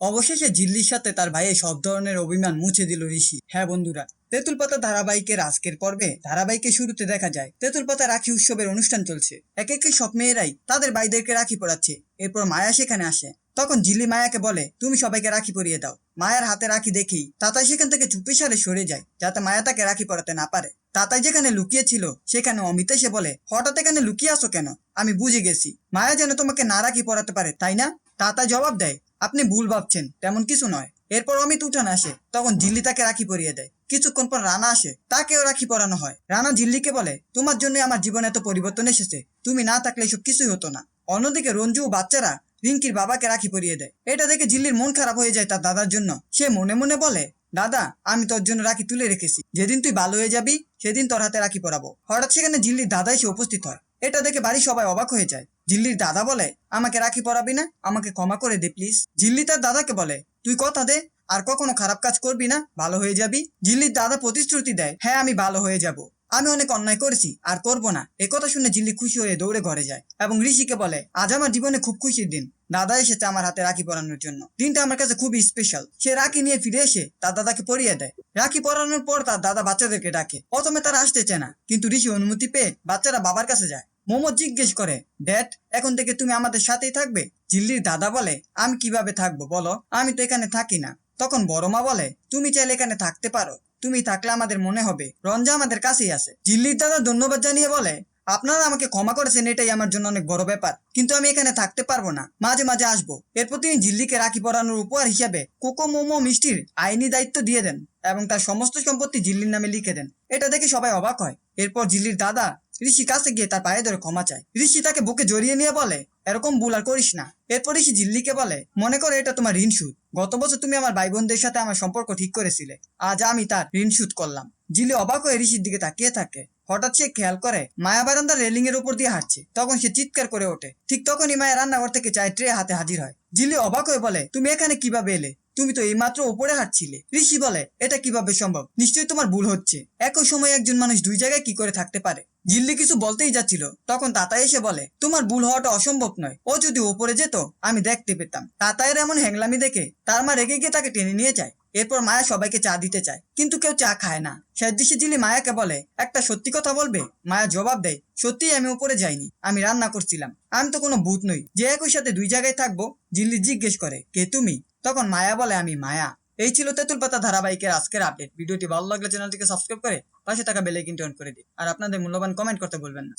অবশেষে জিল্লির সাথে তার ভাইয়ের সব ধরনের অভিমান মুছে দিল ঋষি। হ্যাঁ বন্ধুরা তেঁতুল পাতা ধারাবাহিকের আজকের পর্বে ধারাবাহিকের শুরুতে দেখা যায় তেঁতুল পাতা রাখি উৎসবের অনুষ্ঠান চলছে। এক একে সব মেয়েরাই তাদের ভাইদেরকে রাখি পড়াচ্ছে এরপর মায়া সেখানে আসে। তখন জিল্লি মায়াকে বলে, তুমি সবাইকে রাখি পরিয়ে দাও। মায়ের হাতে রাখি দেখেই তাতাই সেখান থেকে চুপি সারে সরে যায়, যাতে মায়া তাকে রাখি পরাতে না পারে। তাতাই যেখানে লুকিয়ে ছিল, সেখানে অমিত এসে বলে, হঠাৎ এখানে লুকিয়ে আসো কেন? আমি বুঝে গেছি। মায়া যেন তোমাকে না রাখি পরাতে পারে, তাই না? তাতা জবাব দেয় আপনি ভুল ভাবছেন, তেমন কিছু নয়। এরপর অমিত উঠান আসে, তখন জিল্লি তাকে রাখি পরিয়ে দেয়। কিছুক্ষণ পর রানা আসে, তাকেও রাখি পরানো হয়। রানা জিল্লিকে বলে, তোমার জন্য আমার জীবনে এত পরিবর্তন এসেছে। তুমি না থাকলে এসব কিছুই হতো না। অন্যদিকে রঞ্জু বাচ্চারা রিঙ্কির বাবাকে রাখি পরিয়ে দেয়। এটা দেখে জিল্লির মন খারাপ হয়ে যায় তার দাদার জন্য। সে মনে মনে বলে, দাদা, আমি তোর জন্য রাখি তুলে রেখেছি। যেদিন তুই ভালো হয়ে যাবি, সেদিন তোর হাতে রাখি পরাবো। হঠাৎ সেখানে জিল্লির দাদা এসে উপস্থিত হয়। এটা দেখে বাড়ির সবাই অবাক হয়ে যায়। জিল্লির দাদা বলে, আমাকে রাখি পড়াবি না, আমাকে ক্ষমা করে দে প্লিজ ঝিল্লি তার দাদাকে বলে, তুই কথা দে, আর কখনো খারাপ কাজ করবি না, ভালো হয়ে যাবি। ঝিল্লির দাদা প্রতিশ্রুতি দেয় হ্যাঁ আমি ভালো হয়ে যাব। আমি অনেক অন্যায় করেছি, আর করব না। একথা শুনে ঝিল্লি খুশি হয়ে দৌড়ে ঘরে যায় এবং ঋষিকে বলে, আজ আমার জীবনে খুব খুশির দিন। দাদা এসেছে আমার হাতে রাখি পরানোর জন্য। দিনটা আমার কাছে খুবই স্পেশাল সে রাখি নিয়ে ফিরে এসে তার দাদাকে পরিয়ে দেয়। রাখি পরানোর পর তার দাদা বাচ্চাদেরকে ডাকে। প্রথমে তারা আসতে চায় না কিন্তু ঋষি অনুমতি পেয়ে বাচ্চারা বাবার কাছে যায়। মোমো জিজ্ঞেস করে, ড্যাড, এখন থেকে তুমি আমাদের সাথেই থাকবে? জিল্লির দাদা বলে, আমি কীভাবে থাকব বলো? আমি তো এখানে থাকি না। তখন বড় মা বলে, তুমি চাইলে এখানে থাকতে পারো। তুমি থাকলে আমাদের মনে হবে। রঞ্জা আমাদের কাছেই আছে। জিল্লির দাদা ধন্যবাদ জানিয়ে বলে আপনারা আমাকে ক্ষমা করেছেন, এটাই আমার জন্য অনেক বড় ব্যাপার। কিন্তু আমি এখানে থাকতে পারব না। মাঝে মাঝে আসব। এরপর তিনি জিল্লিকে রাখি পরানোর উপহার হিসাবে কোকো মোমো মিষ্টির আইনি দায়িত্ব দিয়ে দেন এবং তার সমস্ত সম্পত্তি জিল্লির নামে লিখে দেন। এটা দেখে সবাই অবাক হয়। এরপর জিল্লির দাদা ঋষি কাছে গিয়ে তার পায়ে ধরে ক্ষমা চায়। ঋষি তাকে বুকে জড়িয়ে নিয়ে বলে, এরকম ভুল আর করিস না। এরপর ঋষি জিল্লিকে বলে, মনে করো এটা তোমার ঋণ সুদ। গত বছর তুমি আমার ভাই বোনদের সাথে আমার সম্পর্ক ঠিক করেছিলে। আজ আমি তার ঋণ সুদ করলাম। জিল্লি অবাক হয়ে ঋষির দিকে তাকিয়ে থাকে। হঠাৎ সে খেয়াল করে মায়া বারান্দার রেলিং এর উপর দিয়ে হাঁটছে। তখন সে চিৎকার করে ওঠে। ঠিক তখনই মায়া রান্নাঘর থেকে চায় ট্রে হাতে হাজির হয়। জিলি অবাক হয়ে বলে, তুমি এখানে কীভাবে এলে? তুমি তো এইমাত্র উপরে হাঁটছিলে। ঋষি বলে, এটা কীভাবে সম্ভব? নিশ্চয়ই তোমার ভুল হচ্ছে। একই সময় একজন মানুষ দুই জায়গায় কি করে থাকতে পারে? জিল্লি কিছু বলতেই যাচ্ছিল। তখন তাতা এসে বলে, তোমার ভুল হওয়াটা অসম্ভব নয়। ও যদি ওপরে যেত, আমি দেখতে পেতাম। তাতায়ের এমন হ্যাংলামি দেখে তার মা রেগে গিয়ে তাকে টেনে নিয়ে যায়। এরপর মায়া সবাইকে চা দিতে চায়, কিন্তু কেউ চা খায় না। শেষ দিশে জিলি মায়াকে বলে, একটা সত্যি কথা বলবে? মায়া জবাব দেয় সত্যি আমি উপরে যাইনি, আমি রান্না করছিলাম। আমি তো কোনো ভূত নই। যে একই সাথে দুই জায়গায় থাকব? জিল্লি জিজ্ঞেস করে, কে তুমি? তখন মায়া বলে, আমি মায়া। এই ছিল তেঁতুল পাতা ধারাবাহিকের আজকের আপডেট ভিডিওটি ভালো লাগলে চ্যানেলটিকে সাবস্ক্রাইব করে পাশে থাকা বেল আইকনটি অন করে দিন। আর আপনাদের মূল্যবান কমেন্ট করতে ভুলবেন না।